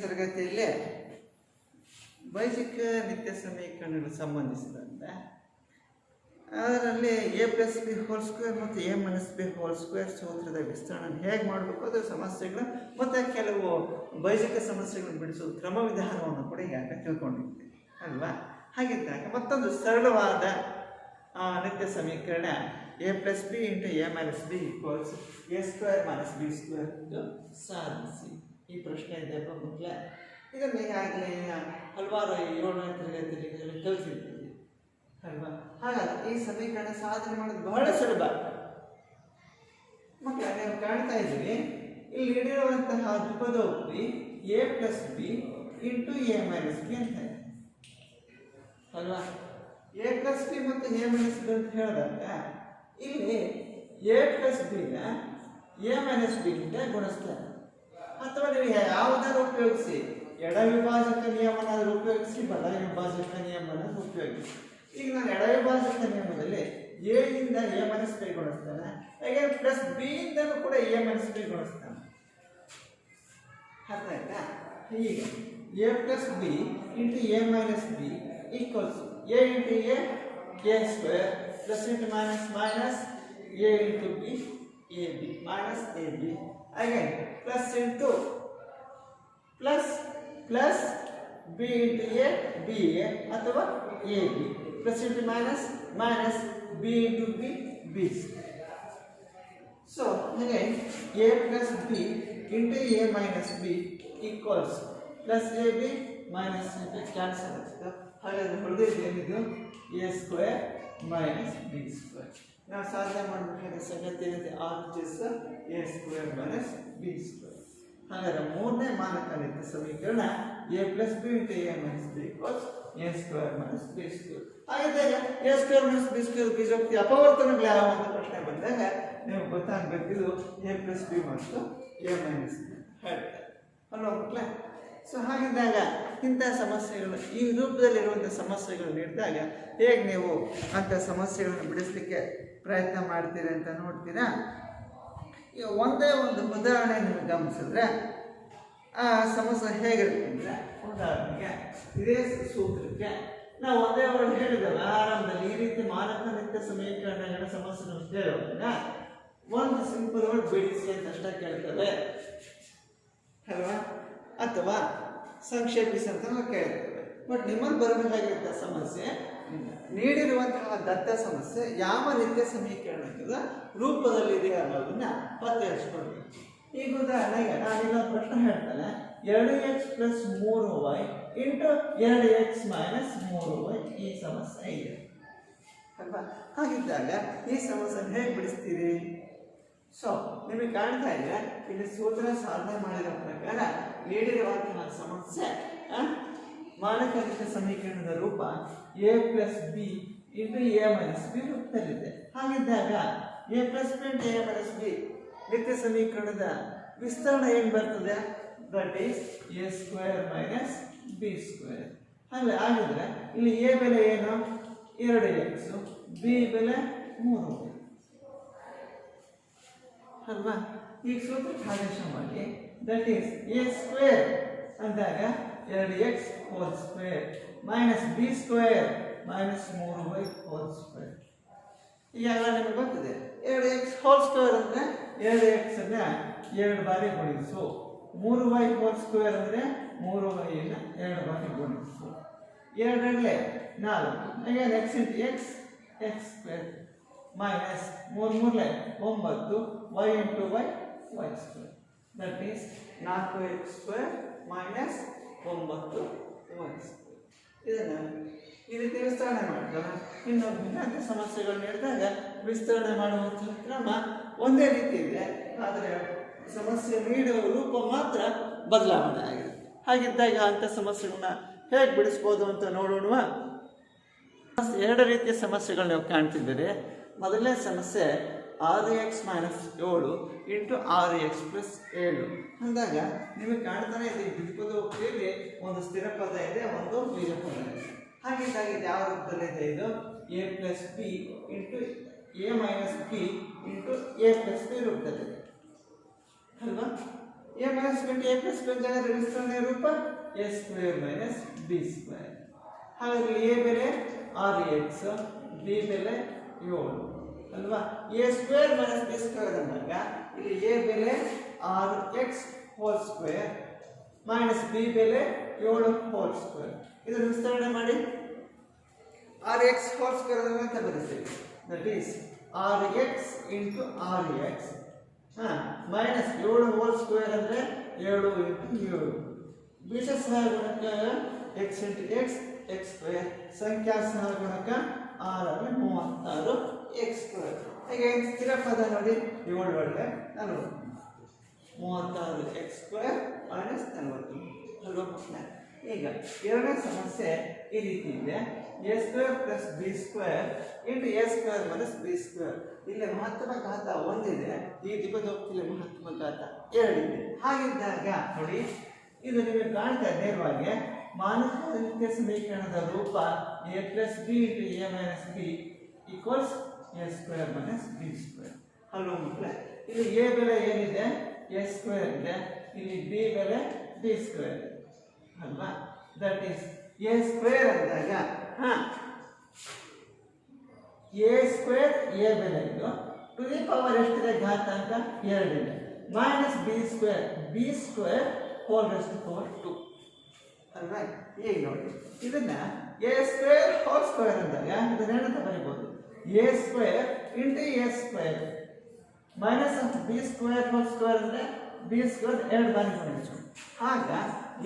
ತರಗತಿಯಲ್ಲಿ ಬೈಜಿಕ ನಿತ್ಯ ಸಮೀಕರಣಗಳು ಸಂಬಂಧಿಸಿದಂತೆ, ಅದರಲ್ಲಿ A plus B whole square ಮತ್ತು A minus B whole square ಸೂತ್ರದ ವಿಸ್ತರಣೆ ಹೇಗೆ ಮಾಡಬೇಕು, ಅದರ ಸಮಸ್ಯೆಗಳು ಮತ್ತು ಕೆಲವು ಬೈಜಿಕ ಸಮಸ್ಯೆಗಳನ್ನು ಬಿಡಿಸುವ ಕ್ರಮ ವಿಧಾನವನ್ನು ಕೂಡ ಈಗಾಗಲೇ ತಿಳ್ಕೊಂಡಿದ್ದೀವಿ ಅಲ್ವಾ? ಹಾಗಿದ್ದಾಗ ಮತ್ತೊಂದು ಸರಳವಾದ ನಿತ್ಯ ಸಮೀಕರಣ A plus B into A minus B equals A square minus B square ಸಾಧಿಸಿ. ಈ ಪ್ರಶ್ನೆ ಇದೆ ಮಕ್ಕಳೇ. ಇದನ್ನು ಈಗಾಗಲೇ ಹಲವಾರು ಏಳನೇ ತರಗತಿಯಲ್ಲಿ ಕಲಿಸಿದ್ದೀವಿ ಅಲ್ವಾ? ಹಾಗಾದ್ರೆ ಈ ಸಮೀಕರಣ ಸಾಧನೆ ಮಾಡೋದು ಬಹಳ ಸುಲಭ. ಮಕ್ಕಳ, ನಾನು ಕಾಣ್ತಾ ಇದ್ದೀವಿ ಇಲ್ಲಿ ನೀಡಿರುವಂತಹ ದ್ವಿಪದೋಕ್ತಿ A plus B into A minus B ಅಂತ ಅಲ್ವಾ? ಎ ಪ್ಲಸ್ ಬಿ ಮತ್ತು ಎ ಮೈನಸ್ ಬಿ ಅಂತ ಹೇಳಿದಾಗ, ಇಲ್ಲಿ ಎ ಪ್ಲಸ್ ಬಿನ ಎ ಮೈನಸ್ ಬಿ ಇಂದ ಗುಣಿಸ್ತಾರೆ ಅಥವಾ ನೀವು ಯಾವುದಾದ್ರು ಉಪಯೋಗಿಸಿ? ಎಡ ವಿಭಾಜಕ ನಿಯಮನಾದರೂ ಉಪಯೋಗಿಸಿ ಬಲ ವಿಭಾಜಕ ನಿಯಮನ ಉಪಯೋಗಿಸಿ. ಈಗ ನಾನು ಎಡ ವಿಭಾಜಕ ನಿಯಮದಲ್ಲಿ ಎ ಇಂದ ಎ ಮೈನಸ್ ಬಿ ಗುಣಿಸ್ತಾನೆ. ಹಾಗೆ ಪ್ಲಸ್ ಬಿ ಇಂದನೂ ಕೂಡ ಎ ಮೈನಸ್ ಬಿ ಗುಣಿಸ್ತಾನೆ. ಅರ್ಥ ಆಯ್ತಾ? ಹೀಗೆ A plus B into A minus B equals A into A A square plus into minus minus A into B A B minus A B again plus into plus plus B into A B A ಅಥವಾ A B plus into minus minus B into B B so ಹಾಗೆ A plus B into A minus B equals plus A B minus A B cancel ಆಗ್ತದೆ ಹಾಗಾದ್ರೆ ಉಳಿದಿದ್ದು ಏನಿದು A square minus B square ನಾವು ಸಾಧನೆ ಮಾಡಬೇಕಾದ್ರೆ ಸಂಗತಿ ಏನಿದೆ R S A square minus B square ಹಾಗಾದ್ರೆ ಮೂರನೇ ಮಾನಕಾಲಿಕ ಸಮೀಕರಣ A plus B into A minus B equals A square minus B square ಹಾಗಿದ್ದಾಗ A square minus B square ಬೀಜೋಕ್ತಿ ಅಪವರ್ತನಗಳು ಯಾವ ಅಂತ ಪ್ರಶ್ನೆ ಬಂದಾಗ ನೀವು ಗೊತ್ತಾಗಬೇಕಿದು ಎ ಪ್ಲಸ್ ಬಿ ಮತ್ತು ಎ ಮೈನಸ್ ಬಿ ಹೇಳ್ತಾರೆ ಅಲ್ವಾ ಮಕ್ಕಳೇ ಸೊ ಹಾಗಿದ್ದಾಗ ಇಂಥ ಸಮಸ್ಯೆಗಳು, ಈ ರೂಪದಲ್ಲಿರುವಂಥ ಸಮಸ್ಯೆಗಳು ನೀಡಿದಾಗ ಹೇಗೆ ನೀವು ಅಂಥ ಸಮಸ್ಯೆಗಳನ್ನು ಬಿಡಿಸಲಿಕ್ಕೆ ಪ್ರಯತ್ನ ಮಾಡ್ತೀರಿ ಅಂತ ನೋಡ್ತೀರಾ? ಈಗ ಒಂದೇ ಒಂದು ಉದಾಹರಣೆ ನಿಮಗೆ ಗಮನಿಸಿದ್ರೆ, ಆ ಸಮಸ್ಯೆ ಹೇಗಿರುತ್ತೆ ಅಂದರೆ, ಉದಾಹರಣೆಗೆ ಇದೇ ಸೂತ್ರಕ್ಕೆ ನಾವು ಒಂದೇ ಒಂದು ಹೇಳಿದ್ದೇವೆ ಆರಂಭದಲ್ಲಿ ಈ ರೀತಿ ಮಾನಕ ನಿತ್ಯ ಸಮೀಕರಣಗಳ ಸಮಸ್ಯೆಗಳು ಒಂದು ಸಿಂಪಲ್ ವರ್ಡ್ ಬಿಡಿಸಿ ಅಂತ ಅಷ್ಟೇ ಕೇಳ್ತೇವೆ. ಅಲ್ವಾ? ಅಥವಾ ಸಂಕ್ಷೇಪಿಸಿ ಅಂತ ನಾವು ಕೇಳ್ತೇವೆ. ಬಟ್ ನಿಮ್ಮಲ್ಲಿ ಬರಬೇಕಾಗಿರುವಂಥ ಸಮಸ್ಯೆ ನೀಡಿರುವಂತಹ ದತ್ತ ಸಮಸ್ಯೆ ಯಾವ ನಿತ್ಯ ಸಮೀಕರಣದ ರೂಪದಲ್ಲಿದೆ ಅನ್ನೋದನ್ನ ಪತ್ತೆ ಹಚ್ಕೊಳ್ಬೇಕು ಈಗ ಉದಾಹರಣೆಗೆ ನಾನಿಲ್ಲ ಪ್ರಶ್ನೆ ಹೇಳ್ತಾನೆ. ಎರಡು ಎಕ್ಸ್ ಪ್ಲಸ್ ಮೂರು ವೈ ಇಂಟು ಎರಡು ಎಕ್ಸ್ ಮೈನಸ್ ಮೂರು ವೈ ಈ ಸಮಸ್ಯೆ ಇದೆ. ಅಲ್ವಾ? ಹಾಗಿದ್ದಾಗ ಈ ಸಮಸ್ಯೆ ಹೇಗೆ ಬಿಡಿಸ್ತೀರಿ? ಸೊ ನಿಮಗೆ ಕಾಣ್ತಾ ಇದೆ ಇಲ್ಲಿ ಸೂತ್ರ ಸಾಧನೆ ಮಾಡಿರೋ ಪ್ರಕಾರ ನೀಡಿರುವಂತಹ ಸಮಸ್ಯೆ ಆ, ಸಮೀಕರಣದ ರೂಪ A plus B into A minus B ರೂಪದಲ್ಲಿದೆ. ಹಾಗಿದ್ದಾಗ A plus B into A minus B ನಿತ್ಯ ಸಮೀಕರಣದ ವಿಸ್ತರಣೆ ಏನು ಬರ್ತದೆ? That is A square minus B square ಹಾಗೆ ಆಗಿದ್ರೆ ಇಲ್ಲಿ ಎ ಬೆಲೆ ಏನು? ಎರಡು ಎಕ್ಸು ಬಿ ಬೆಲೆ ಮೂರು. ಅಲ್ವಾ? ಈಗ ಸೂತ್ರಕ್ಕೆ ಆದೇಶ ಮಾಡಿ. ದಟ್ ಈಸ್ ಎ ಸ್ಕ್ವೇರ್ ಅಂದಾಗ ಎರಡು X whole square minus B square minus ಮೂರು ವೈ ಹೋಲ್ ಸ್ಕ್ವೇರ್ ಈಗೆಲ್ಲ ನಿಮಗೆ ಗೊತ್ತಿದೆ. ಎರಡು ಎಕ್ಸ್ ಹೋಲ್ ಸ್ಕ್ವೇರ್ ಅಂದರೆ? ಎರಡು ಎಕ್ಸ್ ಅನ್ನ ಎರಡು ಬಾರಿ ಗುಣಿಸು. ಮೂರು ವೈ ಹೋಲ್ ಸ್ಕ್ವೇರ್ ಅಂದರೆ ಮೂರು ವೈನ ಎರಡು ಬಾರಿ ಗುಣಿಸು. ಎರಡರಲ್ಲೇ ನಾಲ್ಕು. Again X into X X square minus ಮೂರು ಮೂರಲೆ ಒಂಬತ್ತು. Into Y Y square that means ನಾಲ್ಕು ಎಕ್ಸ್ ಸ್ಕ್ವೇರ್ ಮೈನಸ್ ಒಂಬತ್ತು ವೈ ಸ್ಕ್ವೇರ್ ಇದನ್ನು ಈ ರೀತಿ ವಿಸ್ತರಣೆ ಮಾಡಿದಾಗ ಇನ್ನು ಭಿನ್ನಾಂತ ಸಮಸ್ಯೆಗಳು ನೀಡಿದಾಗ ವಿಸ್ತರಣೆ ಮಾಡುವಂಥ ಕ್ರಮ ಒಂದೇ ರೀತಿ ಇದೆ. ಆದರೆ ಸಮಸ್ಯೆ ನೀಡುವ ರೂಪ ಮಾತ್ರ ಬದಲಾವಣೆ ಆಗಿದೆ. ಹಾಗಿದ್ದಾಗ ಅಂಥ ಸಮಸ್ಯೆಗಳನ್ನ ಹೇಗೆ ಬಿಡಿಸ್ಬೋದು ಅಂತ ನೋಡೋಣ ಎರಡು ರೀತಿಯ ಸಮಸ್ಯೆಗಳು ನೀವು ಕಾಣ್ತಿದ್ದೀರಿ ಮೊದಲನೇ ಸಮಸ್ಯೆ ಆರು ಎಕ್ಸ್ ಮೈನಸ್ ಏಳು ಇಂಟು ಆರು ಎಕ್ಸ್ ಪ್ಲಸ್ ಏಳು. ಅಂದಾಗ ನಿಮಗೆ ಕಾಣ್ತಾನೆ ಇದೆ ದ್ವಿಪದೋಕ್ತಿಯಲ್ಲಿ ಒಂದು ಸ್ಥಿರ ಪದ ಇದೆ, ಒಂದು ಬೀಜ ಪದ ಇದೆ. ಹಾಗಿದ್ದಾಗ ಇದು ಯಾವ ರೂಪದಲ್ಲಿದೆ ಇದು? A plus B into A minus B into A plus B ರೂಪದಲ್ಲಿದೆ ಅಲ್ವಾ? A minus B A plus B ಜಾಗದಲ್ಲಿ ವಿಸ್ತರಣೆ ರೂಪ? A square minus B square ಹಾಗಾದ್ರೆ ಎ ಬೆಲೆ ಆರ್ ಎಕ್ಸ್ ಬಿ ಬೆಲೆ ಏಳು. ಅಲ್ವಾ? A square minus B square ಅಂದಾಗ ಇಲ್ಲಿ ಎ ಬೆಲೆ ಆರು X whole square minus B ಬೆಲೆ ಏಳು ಹೋಲ್ ಸ್ಕ್ವೇರ್ ಇದನ್ನು ವಿಸ್ತರಣೆ ಮಾಡಿ. ಆರ್ ಎಕ್ಸ್ ಹೋಲ್ ಸ್ಕ್ವೇರ್ ಅಂತ ಬರೀತೀವಿ ದಟ್ ಈಸ್ ಆರ್ ಎಕ್ಸ್ ಇಂಟು ಆರ್ ಎಕ್ಸ್ ಹಾಂ ಮೈನಸ್ ಏಳು ಹೋಲ್ ಸ್ಕ್ವೇರ್ ಅಂದರೆ ಏಳು ಇಂಟು ಏಳು. ಬೀಜ ಸಹಗುಣಕ X into X X square ಸಂಖ್ಯಾ ಸಹಗುಣಕ ಆರ್ ಅಂದರೆ ಮೂವತ್ತಾರು. ಎಕ್ಸ್ ಸ್ಕ್ವೇರ್ ಹೀಗೆ ಸ್ಥಿರ ಪದ ನೋಡಿ. ಏಳು ಒಳ್ಳೆ ನಲವತ್ತು. ಮೂವತ್ತಾರು. ಎಕ್ಸ್ ಸ್ಕ್ವೇರ್ ಮೈನಸ್ ನಲವತ್ತು. ಅಲ್ವಾ ಈಗ ಎರಡನೇ ಸಮಸ್ಯೆ ಈ ರೀತಿ ಇದೆ. A square plus B square into A square minus B square ಇಲ್ಲಿ ಮಹತ್ವ ಘಾತ ಒಂದಿದೆ. ಈ ದಿಬ್ಬದೊತ್ತಿಲಿ ಮಹತ್ವ ಘಾತ ಎರಡಿದೆ. ಹಾಗಿದ್ದಾಗ ನೋಡಿ, ಇದು ನಿಮಗೆ ಕಾಣ್ತಾ ನೇರವಾಗಿ. ನಿತ್ಯ ಸಮೀಕರಣದ ರೂಪ A plus B into A minus B equals A square minus B square hello ಮಕ್ಕಳೇ ಇಲ್ಲಿ ಎ ಬೆಲೆ ಏನಿದೆ? ಎ ಸ್ಕ್ವೇರ್ ಇದೆ. ಇಲ್ಲಿ ಬಿ ಬೆಲೆ ಬಿ ಸ್ಕ್ವೇರ್ ಅಲ್ವಾ? ದಟ್ ಈಸ್ ಎ ಸ್ಕ್ವೇರ್ ಅಂದಾಗ ಹಾಂ. ಎ ಸ್ಕ್ವೇರ್ ಎ ಬೆಲೆ ಇದು. ಟು ದಿ ಪವರ್ ಎಷ್ಟಿದೆ? ಘಾತಾಂಕ ಎರಡಿದೆ. Minus B square B square whole rest power two ಅಲ್ವಾ? ಈಗ ನೋಡಿ. ಇದನ್ನ ಎ ಸ್ಕ್ವೇರ್ ಹೋಲ್ ಸ್ಕ್ವೇರ್ ಅಂದಾಗ ಇದನ್ನ ಏನಂತ ಬರೀಬೋದು? A square into A square minus ಅಂತ ಬಿ ಸ್ಕ್ವೇರ್ ಹೋಲ್ ಸ್ಕ್ವೇರ್ ಅಂದರೆ ಬಿ ಸ್ಕ್ವೇರ್ ಎರಡು ಬಾರಿ ಮಾಡಿದ್ರು ಆಗ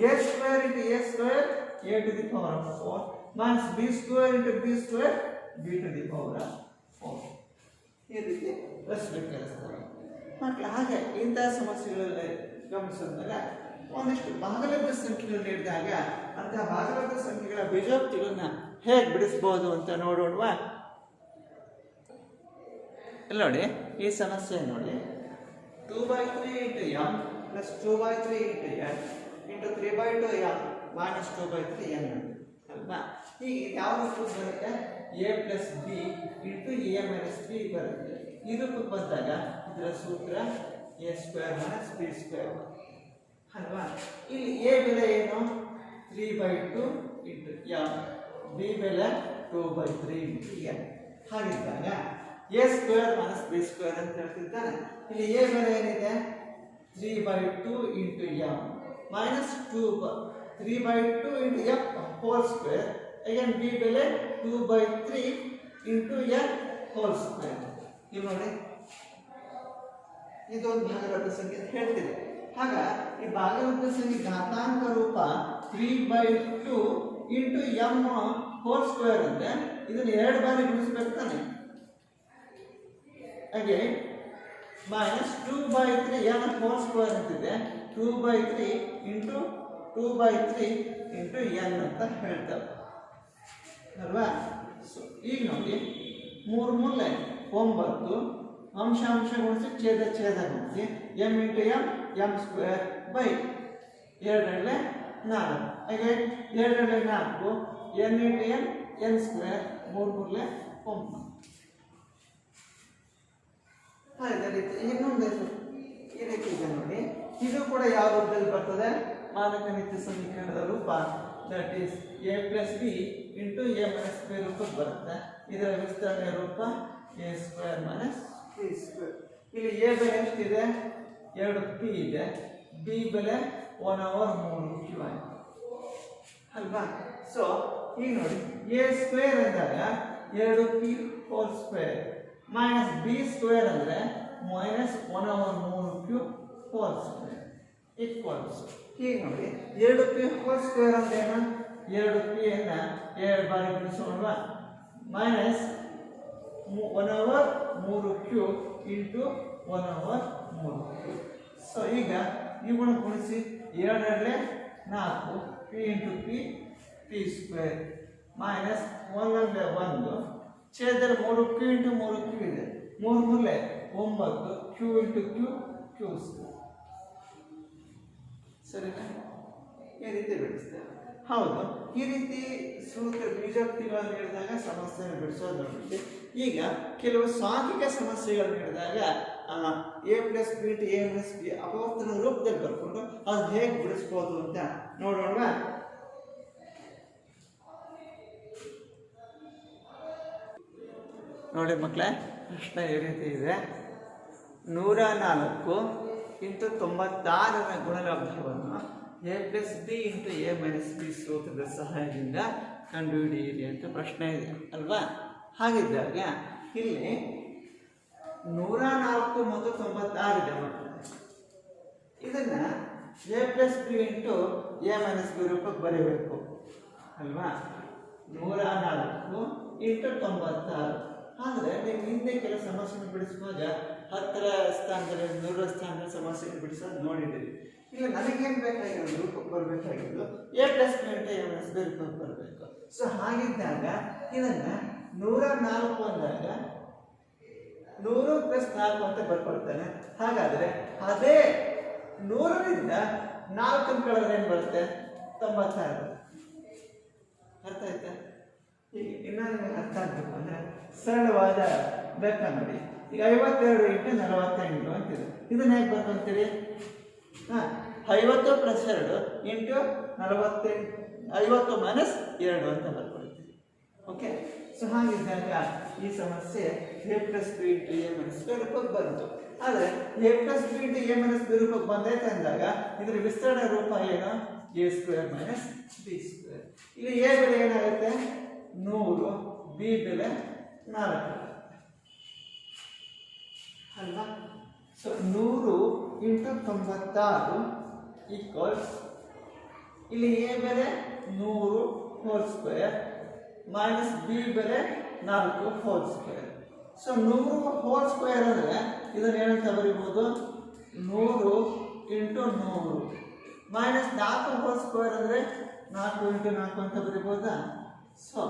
A square into A square A to the power of four minus B square into B square B to the power of four ಈ ರೀತಿ respect ಕಲಿಸ್ತಾರೆ ಮಕ್ಕಳು ಹಾಗೆ ಇಂತಹ ಸಮಸ್ಯೆಗಳಲ್ಲಿ ಗಮನಿಸಿದಾಗ ಒಂದಿಷ್ಟು ಭಾಗಲಬ್ಧ ಸಂಖ್ಯೆಗಳು ನೀಡಿದಾಗ ಅಂತಹ ಭಾಗಲಬ್ಧ ಸಂಖ್ಯೆಗಳ ಬೀಜೋಕ್ತಿಗಳನ್ನ ಹೇಗೆ ಬಿಡಿಸ್ಬೋದು ಅಂತ ನೋಡೋಣವಾ. ಇಲ್ಲಿ ನೋಡಿ, ಈ ಸಮಸ್ಯೆ ನೋಡಿ. Two by three into M plus two by three into N into three by two M minus two by three N ಅಲ್ವಾ? ಈಗ ಯಾವ ರೂಪಕ್ಕೆ ಬರುತ್ತೆ? A plus B into A minus B ಬರುತ್ತೆ. ಈ ರೂಪಕ್ಕೆ ಬಂದಾಗ ಇದರ ಸೂತ್ರ A square minus B square ಅಲ್ವಾ? ಇಲ್ಲಿ ಎ ಬೆಲೆ ಏನು? Three by two into M B ಬೆಲೆ two by three into N ಹಾಗಿದ್ದಾಗ A square minus B square ಅಂತ ಹೇಳ್ತಿದ್ದಾರೆ ಇಲ್ಲಿ ಎ ಬೆಲೆ ಏನಿದೆ? Three by two into M minus two three by two into F whole square again B ಬೆಲೆ two by three into F whole square ಇಲ್ಲಿ ನೋಡಿ. ಇದೊಂದು ಭಾಗಲಬ್ಧ ಸಂಖ್ಯೆ ಅಂತ ಹೇಳ್ತಿದೆ. ಆಗ ಈ ಭಾಗಲಬ್ಧ ಸಂಖ್ಯೆ ಘಾತಾಂಕ ರೂಪ three by two into M whole square ಅಂದರೆ ಇದನ್ನು ಎರಡು ಬಾರಿ ಗುಣಿಸ್ಬೇಕು ತಾನೆ. ಹಾಗೆ minus two by three N whole square ಅಂತಿದೆ. Two by three into two by three into N ಅಂತ ಹೇಳ್ತಾರೆ ಅಲ್ವಾ? ಸೊ ಈಗ ನೋಡಿ. ಮೂರು ಮೂಲೆ ಒಂಬತ್ತು ಅಂಶ ಅಂಶ ಗುಣಿಸಿ ಛೇದ ಛೇದ ಗುಣಿಸಿ M into M M square by ಎರಡರಲ್ಲೇ ನಾಲ್ಕು. ಹಾಗೆ ಎರಡರಲ್ಲೇ ನಾಲ್ಕು N into N N square ಮೂರು ಮೂರಲೆ ಒಂಬತ್ತು. ಇನ್ನೊಂದು ಈ ರೀತಿ ಇದೆ ನೋಡಿ. ಇದು ಕೂಡ ಯಾವ ರೂಪದಲ್ಲಿ ಬರ್ತದೆ? ಮಾನಕ ನಿತ್ಯ ಸಮೀಕರಣದ ರೂಪ. That is A plus B into A minus B ರೂಪಕ್ಕೆ ಬರುತ್ತೆ. ಇದರ ವಿಸ್ತರಣೆಯ ರೂಪ A square minus B square ಇಲ್ಲಿ ಎ ಬೆಲೆ ಎಷ್ಟಿದೆ? ಎರಡು ಪಿ ಇದೆ. ಬಿ ಬೆಲೆ ಒನ್ ಅವರ್ ಮೂರು ಕ್ಯೂ ಆಯ್ತು ಅಲ್ವಾ? ಸೊ ಈಗ ನೋಡಿ. ಎ ಸ್ಕ್ವೇರ್ ಅಂದಾಗ ಎರಡು P whole square minus B square ಅಂದರೆ ಮೈನಸ್ ಒನ್ ಅವರ್ ಮೂರು ಕ್ಯೂ ಹೋಲ್ ಸ್ಕ್ವೇರ್ ಈಕ್ವಲ್ಸ್ ಈಗ ನೋಡಿ. ಎರಡು ಪಿ ಹೋಲ್ ಸ್ಕ್ವೇರ್ ಅಂದ್ರೆ ಏನು? ಎರಡು ಪಿ ಅನ್ನ ಎರಡು ಬಾರಿ ಬಿಡಿಸೋಣ ಮೈನಸ್ ಒನ್ ಅವರ್ ಮೂರು ಕ್ಯೂ ಇಂಟು ಒನ್ ಅವರ್ ಮೂರು. ಕ್ಯೂ ಸೊ ಈಗ ಇವುಗಳನ್ನು ಗುಣಿಸಿ. ಎರಡರಲ್ಲೇ ನಾಲ್ಕು P into P P square minus ಒಂದೊಂದೇ ಒಂದು. ಛೇದದಲ್ಲಿ ಮೂರು ಕ್ಯೂ ಇಂಟು ಮೂರು ಕ್ಯೂ ಇದೆ. ಮೂರು ಮೂಲೆ ಒಂಬತ್ತು Q into Q Q square ಸರಿನಾ? ಈ ರೀತಿ ಬಿಡಿಸ್ತೇವೆ ಹೌದು. ಈ ರೀತಿ ಸೂತ್ರ ಬೀಜೋಕ್ತಿಗಳನ್ನು ಹೇಳಿದಾಗ ಸಮಸ್ಯೆಯನ್ನು ಬಿಡಿಸೋದು ನೋಡಿ ಈಗ ಕೆಲವು ಸಾಂಖ್ಯಿಕ ಸಮಸ್ಯೆಗಳನ್ನು ನೀಡಿದಾಗ A plus B to A plus B ಅಪವರ್ತನ ರೂಪದಲ್ಲಿ ಬರ್ಕೊಂಡು ಅದು ಹೇಗೆ ಬಿಡಿಸ್ಬೋದು ಅಂತ ನೋಡೋಣ ನೋಡಿ ಮಕ್ಕಳೇ ಪ್ರಶ್ನೆ ಈ ರೀತಿ ಇದೆ. ನೂರ ನಾಲ್ಕು ಇಂಟು ತೊಂಬತ್ತಾರರ ಗುಣಲಬ್ಧವನ್ನು A plus B into A minus B ಸೂತ್ರದ ಸಹಾಯದಿಂದ ಕಂಡುಹಿಡಿಯಿರಿ ಅಂತ ಪ್ರಶ್ನೆ ಇದೆ, ಅಲ್ವಾ? ಹಾಗಿದ್ದಾಗ ಇಲ್ಲಿ ನೂರ ನಾಲ್ಕು ಮತ್ತು ತೊಂಬತ್ತಾರು ಇದೆ ಮಕ್ಕಳೇ ಇದನ್ನ A plus B into A minus B ರೂಪಕ್ಕೆ ಬರೀಬೇಕು, ಅಲ್ವಾ? ನೂರ ನಾಲ್ಕು ಇಂಟು ತೊಂಬತ್ತಾರು. ಆದರೆ ನೀವು ಹಿಂದೆ ಕೆಲವು ಸಮಸ್ಯೆಯನ್ನು ಬಿಡಿಸುವಾಗ ಹತ್ತರ ಸ್ಥಾನದಲ್ಲಿ ನೂರ ಸ್ಥಾನದಲ್ಲಿ ಸಮಸ್ಯೆಯನ್ನು ಬಿಡಿಸೋದು ನೋಡಿದ್ದೀರಿ. ಈಗ ನನಗೇನು ಬೇಕಾಗಿರೋದು ರೂಪಕ್ಕೆ ಬರಬೇಕಾಗಿರೋದು ಎ ಪ್ಲಸ್ ಬಿ ಅಂತ ಎ ರೂಪಕ್ಕೆ ಬರಬೇಕು. ಸೊ ಹಾಗಿದ್ದಾಗ ಇದನ್ನ ನೂರ ನಾಲ್ಕು ಅಂದಾಗ ನೂರು ಪ್ಲಸ್ ನಾಲ್ಕು ಅಂತ ಬರ್ಕೊಳ್ತಾನೆ. ಹಾಗಾದ್ರೆ ಅದೇ ನೂರರಿಂದ ನಾಲ್ಕನ್ನು ಕಳೆದ್ರೆ ಏನು ಬರುತ್ತೆ? ತೊಂಬತ್ತಾರು. ಅರ್ಥ ಆಯ್ತಾ? ಈಗ ಇನ್ನೂ ಅರ್ಥ ಆಗಬೇಕು ಅಂದರೆ ಸರಳವಾದ ಲೆಕ್ಕ ನೋಡಿ. ಈಗ ಐವತ್ತೆರಡು ಇಂಟು ನಲವತ್ತೆಂಟು ಅಂತಿದೆ. ಇದನ್ನ ಹೇಗೆ ಬರ್ಕೊಂತೀರಿ? ಹಾಂ, ಐವತ್ತು ಪ್ಲಸ್ ಎರಡು ಇಂಟು ನಲವತ್ತೆಂಟು, ಐವತ್ತು ಮೈನಸ್ ಎರಡು ಅಂತ ಬರ್ಕೊಳ್ತೀವಿ. ಓಕೆ ಸೊ ಹಾಗಿದ್ದಾಗ ಈ ಸಮಸ್ಯೆ A plus B into A minus B ರೂಪಕ್ಕೆ ಬಂತು. ಆದರೆ A plus B into A minus B ಬಂದೈತೆ ಅಂದಾಗ ಇದರ ವಿಸ್ತರಣೆ ರೂಪ ಏನು? A square minus B square ಇಲ್ಲಿ ಎ ಬೆಲೆ ಏನಾಗುತ್ತೆ? ನೂರು ಬಿ ಬೆಲೆ ನಾಲ್ಕು. ಅಲ್ವಾ? ಸೊ ನೂರು ಇಂಟು ತೊಂಬತ್ತಾರು ಈಕ್ವಲ್ಸ್ ಇಲ್ಲಿ ಎ ಬೆಲೆ ನೂರು ಹೋಲ್ ಸ್ಕ್ವೇರ್ ಮೈನಸ್ ಬಿ ಬೆಲೆ ನಾಲ್ಕು ಹೋಲ್ ಸ್ಕ್ವೇರ್ ಸೊ ನೂರು ಹೋಲ್ ಸ್ಕ್ವೇರ್ ಅಂದರೆ ಇದನ್ನು ಏನಂತ ಬರಿಬೋದು ನೂರು ಇಂಟು ನೂರು. ಮೈನಸ್ ನಾಲ್ಕು ಹೋಲ್ ಸ್ಕ್ವೇರ್ ಅಂದರೆ ನಾಲ್ಕು ಇಂಟು ನಾಲ್ಕು ಅಂತ ಬರಿಬೋದಾ? ಸೊ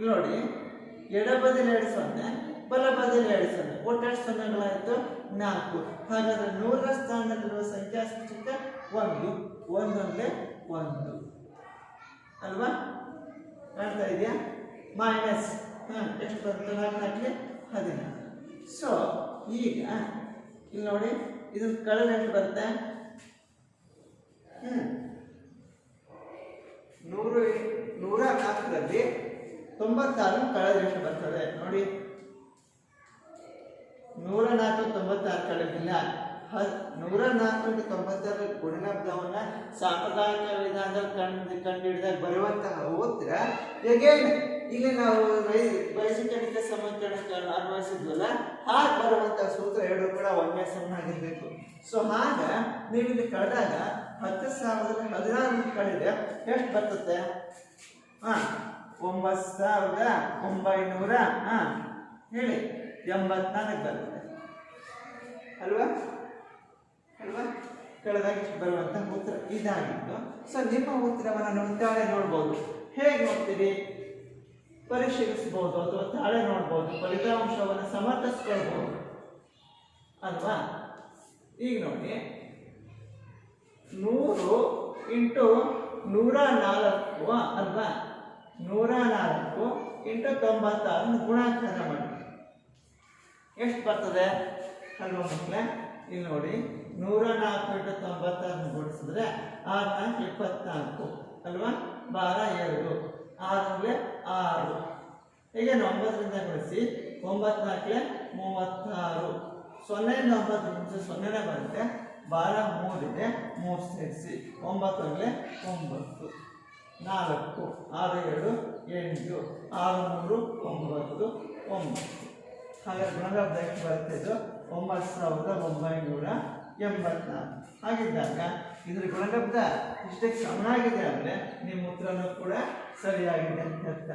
ನೋಡಿ ಎಡ ಬದಲು ಎರಡು ಸೊನ್ನೆ ಬಲ ಬದಿಯಲ್ಲಿ ಎರಡು ಸೊನ್ನೆ. ಒಟ್ಟು ಎರಡು ಸೊನ್ನೆಗಳಾಯಿತು ನಾಲ್ಕು. ಹಾಗಾದ್ರೆ ನೂರ ಸ್ಥಾನದಲ್ಲಿರುವ ಸಂಖ್ಯಾ ಸೂಚಕ ಒಂದು, ಒಂದೊಂದೇ ಒಂದು. ಅಲ್ವಾ? ಕಾಣ್ತಾ ಇದೆಯಾ? ಮೈನಸ್. ಹಾಂ, ಎಷ್ಟು ಬರುತ್ತೆ ನಾಲ್ಕು ನಾಲ್ಕಲಿ ಹದಿನಾರು. ಸೊ ಈಗ, ಇಲ್ಲಿ ನೋಡಿ, ಇದು ಕಳೆದ ಎಷ್ಟು ಬರುತ್ತೆ. ಹ್ಞೂ ನೂರು, ನೂರ ನಾಲ್ಕರಲ್ಲಿ ತೊಂಬತ್ತಾರು ಕಳೆದ ವರ್ಷ ಬರ್ತದೆ. ನೋಡಿ. ನೂರ ನಾಲ್ಕು ತೊಂಬತ್ತಾರು ಕಳೆದಿಲ್ಲ ನೂರ ನಾಲ್ಕು ತೊಂಬತ್ತಾರು ಗುಣಲಬ್ಧವನ್ನ ಸಾಂಪ್ರದಾಯಿಕ ವಿಧಾನದಲ್ಲಿ ಕಂಡು, ಕಂಡುಹಿಡಿದಾಗ ಬರುವಂತಹ ಉತ್ತರ ಎಗೇನ್. ಇಲ್ಲಿ ನಾವು ಬಯಸಿಕಣಿತ ಸಮೀಕರಣಗಳನ್ನು ಅನ್ವಯಿಸಿದ್ವಲ್ಲ, ಹಾಗೆ ಬರುವಂತಹ ಸೂತ್ರ ಎರಡು ಕೂಡ ಒಂದೇ ಸಮನಾಗಿರಬೇಕು ಸೊ ಹಾಗ ನೀವು ಇಲ್ಲಿ ಕಳೆದಾಗ ಹತ್ತು ಸಾವಿರದ ಹದಿನಾರು ಕಳೆದ್ರೆ ಎಷ್ಟು ಬರ್ತದೆ ಹಾಂ. ಒಂಬತ್ತು ಸಾವಿರದ ಒಂಬೈನೂರ, ಹಾಂ, ಹೇಳಿ, ಎಂಬತ್ನಾಲ್ಕು ಬರುತ್ತೆ. ಅಲ್ವಾ? ಅಲ್ವಾ? ಕಳೆದಾಗ ಬರುವಂಥ ಉತ್ತರ ಇದಾಗಿತ್ತು. ಸೊ ನಿಮ್ಮ ಉತ್ತರವನ್ನು ನಾವು ತಾಳೆ ನೋಡ್ಬೋದು. ಹೇಗೆ ನೋಡ್ತೀರಿ? ಪರಿಶೀಲಿಸ್ಬೋದು ಅಥವಾ ತಾಳೆ ನೋಡ್ಬೋದು, ಫಲಿತಾಂಶವನ್ನು ಸಮರ್ಥಿಸ್ಕೊಳ್ಬೋದು. ಅಲ್ವಾ? ಈಗ ನೋಡಿ, ನೂರು ಇಂಟು ನೂರ ನಾಲ್ಕು, ಅಲ್ವಾ? ನೂರ ನಾಲ್ಕು ಇಂಟು ತೊಂಬತ್ತಾರನ್ನು ಗುಣಾಕಾರ ಮಾಡಿ. ಎಷ್ಟು ಬರ್ತದೆ? ಅಲ್ವಾ ಮಕ್ಕಳೇ? ಇಲ್ಲಿ ನೋಡಿ ನೂರ ನಾಲ್ಕು ಇಂಟು ತೊಂಬತ್ತಾರನ್ನು ಗುಣಿಸಿದ್ರೆ ಆರು ನಾಲ್ಕು ಇಪ್ಪತ್ನಾಲ್ಕು ಅಲ್ವಾ? ಬಾರ ಎರಡು ಆರಲ್ಲೇ ಆರು. ಹೀಗೆ ಒಂಬತ್ತರಿಂದ ಗುಣಿಸಿ ಒಂಬತ್ನಾಲ್ಕಲೆ ಮೂವತ್ತಾರು. ಸೊನ್ನೆಯಿಂದ ಒಂಬತ್ತು ಗುಣಿಸಿ ಸೊನ್ನೆನೇ ಬರುತ್ತೆ. ಬಾರ ಮೂರಿದೆ ಮೂರು ಸೇರಿಸಿ ಒಂಬತ್ತರಲ್ಲೇ ಒಂಬತ್ತು. ನಾಲ್ಕು, ಆರು, ಏಳು, ಎಂಟು, ಆರು, ಮೂರು, ಒಂಬತ್ತು ಒಂಬತ್ತು. ಹಾಗೆ ಗುಣಲಬ್ಧಕ್ಕೆ ಬರ್ತಿದ್ದು ಒಂಬತ್ತು ಸಾವಿರದ ಒಂಬೈನೂರ ಎಂಬತ್ನಾಲ್ಕು. ಹಾಗಿದ್ದಾಗ ಇದ್ರ ಗುಣಲಬ್ಧ ಇಷ್ಟಕ್ಕೆ ಸಮನಾಗಿದೆ ಅಂದರೆ ನಿಮ್ಮ ಉತ್ತರನೂ ಕೂಡ ಸರಿಯಾಗಿದೆ ಅಂತ. ಅರ್ಥ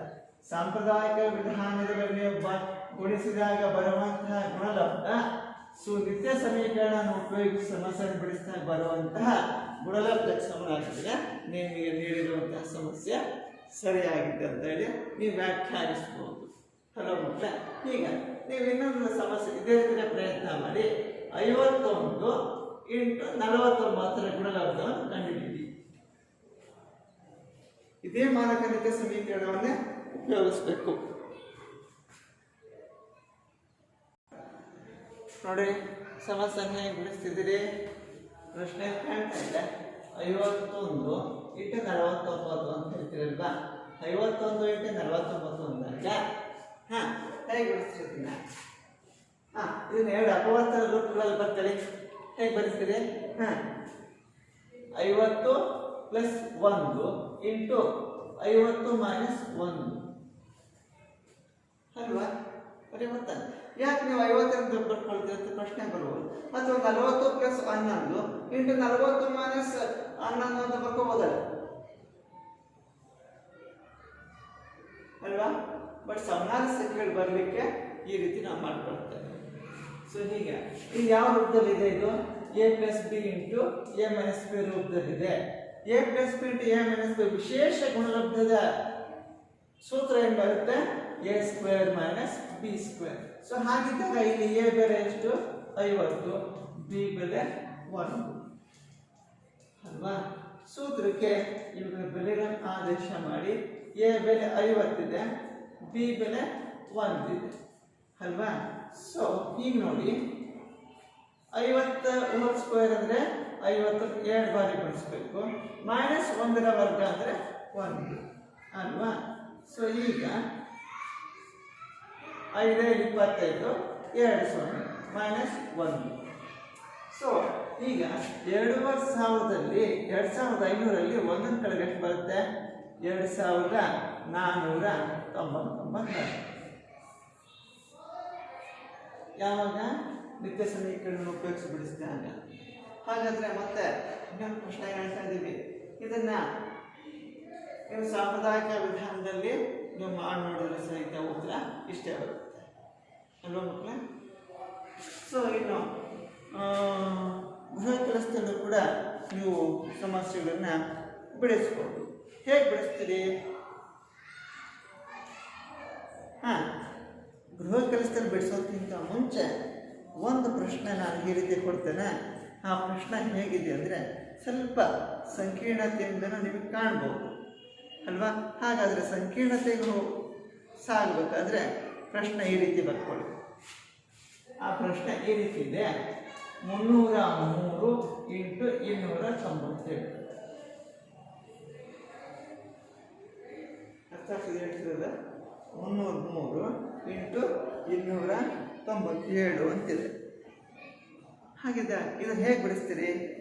ಸಾಂಪ್ರದಾಯಿಕ ವಿಧಾನಗಳಿಗೆ ಒಬ್ಬ ಗುಣಿಸಿದಾಗ ಬರುವಂತಹ ಗುಣಲಬ್ಧ, ಸುನಿತ್ಯ ಸಮೀಕರಣ ಉಪಯೋಗಿಸಿ ಸಮಸ್ಯೆ ಬಿಡಿಸಿದಾಗ ಬರುವಂತಹ ಗುಣಲಬ್ಧಕ್ಕೆ ಸಮನಾಗಿದ್ರೆ ನಿಮಗೆ ನೀಡಿರುವಂತಹ ಸಮಸ್ಯೆ ಸರಿಯಾಗಿದೆ ಅಂತ ಹೇಳಿ ನೀವು ವ್ಯಾಖ್ಯಾನಿಸ್ಬೋದು. ಹಲೋ ಮಕ್ಕಳ, ಈಗ ನೀವು ಇನ್ನೊಂದು ಸಮಸ್ಯೆ, ಇದೇ ರೀತಿಯ ಪ್ರಯತ್ನ ಮಾಡಿ. ಐವತ್ತೊಂದು ಇಂಟು ನಲವತ್ತೊಂಬತ್ತರ ಗುಣಲಬ್ಧವನ್ನು ಕಂಡುಹಿಡಿಯಿರಿ. ಇದೇ ಮಾನಕನಿಕ ಸಮೀಕರಣವನ್ನೇ ಉಪಯೋಗಿಸ್ಬೇಕು. ನೋಡಿ ಸಮಸ್ಯೆ ಬಿಡಿಸ್ತಿದ್ದೀರಿ ಪ್ರಶ್ನೆ ಕಾಣ್ತಾ ಇದೆ. ಐವತ್ತೊಂದು ಇಟ್ಟು ನಲವತ್ತೊಂಬತ್ತು ಅಂತ ಹೇಳ್ತೀರಲ್ವಾ? ಐವತ್ತೊಂದು ಇಟ್ಟು ನಲವತ್ತೊಂಬತ್ತು ಅಂದಾಗ ಹಾಂ ಹೇಗೆ ಬಿಡಿಸ್ತಿರ್ತೀನಿ ಹಾಂ, ಇದನ್ನ ಎರಡು ಅಪವರ್ತನ ರೂಪಗಳಲ್ಲಿ ಬರ್ತಾರೆ ಹೇಗೆ ಬರೀತೀರಿ ಹಾಂ, ಐವತ್ತು ಪ್ಲಸ್ ಒಂದು ಇಂಟು ಐವತ್ತು ಮೈನಸ್ ಒಂದು. ಅಲ್ವಾ? ಗೊತ್ತಾ ಯಾಕೆ ನೀವು ಐವತ್ತರಿಂದ ಬರ್ಕೊಳ್ತೀರಿ ಅಂತ ಪ್ರಶ್ನೆ ಬರ್ಬೋದು ಅಥವಾ ನಲವತ್ತು ಪ್ಲಸ್ ಹನ್ನೊಂದು ಇಂಟು ನಲವತ್ತು ಮೈನಸ್ ಹನ್ನೊಂದು ಅಂತ ಬರ್ಕೋಬೋದಲ್ಲ. ಅಲ್ವಾ? ಬಟ್ ಸಮಾನ ಸಂಖ್ಯೆಗಳು ಬರಲಿಕ್ಕೆ ಈ ರೀತಿ ನಾವು ಮಾಡ್ಕೊಳ್ತೇವೆ. ಸೊ ಹೀಗೆ. ಇದು ಯಾವ ರೂಪದಲ್ಲಿದೆ ಇದು A plus B into A minus B ರೂಪದಲ್ಲಿದೆ A plus B into A minus B ವಿಶೇಷ ಗುಣಲಬ್ಧದ ಸೂತ್ರ ಏನು ಬರುತ್ತೆ? A square minus B square so ಹಾಗಿದ್ದಾಗ ಇಲ್ಲಿ ಎ ಬೆಲೆ ಎಷ್ಟು? ಐವತ್ತು. ಬಿ ಬೆಲೆ ಒಂದು. ಅಲ್ವಾ? ಸೂತ್ರಕ್ಕೆ ಇವುಗಳ ಬೆಲೆಗಳನ್ನು ಆದೇಶ ಮಾಡಿ. ಎ ಬೆಲೆ ಐವತ್ತಿದೆ ಬಿ ಬೆಲೆ ಒಂದಿದೆ. ಅಲ್ವಾ? ಸೊ ಈಗ ನೋಡಿ. ಐವತ್ತು ಹೋಲ್ ಸ್ಕ್ವೇರ್ ಅಂದರೆ ಐವತ್ತು ಎರಡು ಬಾರಿ ಬಳಸಬೇಕು ಮೈನಸ್ ಒಂದರ ವರ್ಗ ಅಂದರೆ ಒಂದು. ಅಲ್ವಾ? ಸೊ ಈಗ ಐದು ಇಪ್ಪತ್ತೈದು, ಎರಡು ಸೊನ್ನೆ ಮೈನಸ್ ಒಂದು. ಸೊ ಈಗ ಎರಡೂವರೆ ಸಾವಿರದಲ್ಲಿ, ಎರಡು ಸಾವಿರದ ಐನೂರಲ್ಲಿ ಒಂದೊಂದು ಕಡೆಗೆ ಎಷ್ಟು ಬರುತ್ತೆ? ಎರಡು ಸಾವಿರದ ನಾನ್ನೂರ ತೊಂಬತ್ತೊಂಬತ್ತು. ಯಾವಾಗ? ನಿತ್ಯ ಸಮೀಕರಣ ಉಪಯೋಗಿಸಿ ಬಿಡಿಸಿದಾಗ ಹಾಗಾದರೆ ಮತ್ತೆ ಇನ್ನೊಂದು ಪ್ರಶ್ನೆ ಹೇಳ್ತಾ ಇದ್ದೀವಿ. ಇದನ್ನ ನೀವು ಸಾಂಪ್ರದಾಯಿಕ ವಿಧಾನದಲ್ಲಿ ನೀವು ಮಾಡಿ ನೋಡಿದ್ರೆ ಸಹಿತ ಉತ್ತರ ಇಷ್ಟೇ ಬರುತ್ತೆ. ಅಲ್ವಾ ಮಕ್ಕಳ ಸೊ ಇನ್ನು ಗೃಹ ಕೆಲಸದಲ್ಲೂ ಕೂಡ ನೀವು ಸಮಸ್ಯೆಗಳನ್ನು ಬೆಳೆಸ್ಬೋದು. ಹೇಗೆ ಬೆಳೆಸ್ತೀರಿ? ಹಾಂ, ಗೃಹ ಕೆಲಸದಲ್ಲಿ ಬೆಳೆಸೋದಕ್ಕಿಂತ ಮುಂಚೆ ಒಂದು ಪ್ರಶ್ನೆ ನಾನು ಈ ರೀತಿ ಕೊಡ್ತೇನೆ. ಆ ಪ್ರಶ್ನೆ ಹೇಗಿದೆ ಅಂದರೆ ಸ್ವಲ್ಪ ಸಂಕೀರ್ಣತೆಯಿಂದನೂ ನಿಮಗೆ ಕಾಣ್ಬೋದು. ಅಲ್ವಾ? ಹಾಗಾದರೆ ಸಂಕೀರ್ಣತೆಗೂ ಸಾಗಬೇಕಾದ್ರೆ ಪ್ರಶ್ನೆ ಈ ರೀತಿ ಬರ್ಕೊಳ್ಳಿ. ಆ ಪ್ರಶ್ನೆ ಈ ರೀತಿ ಇದೆ. ಮುನ್ನೂರ ಮೂರು ಇಂಟು ಇನ್ನೂರ ತೊಂಬತ್ತೇಳು ಅರ್ಥ ಹೇಳ್ತಿರೋದ? ಮುನ್ನೂರ ಮೂರು ಇಂಟು ಇನ್ನೂರ ತೊಂಬತ್ತೇಳು ಅಂತಿದೆ. ಹಾಗಿದ್ದ ಇದನ್ನು ಹೇಗೆ ಬಿಡಿಸ್ತೀರಿ?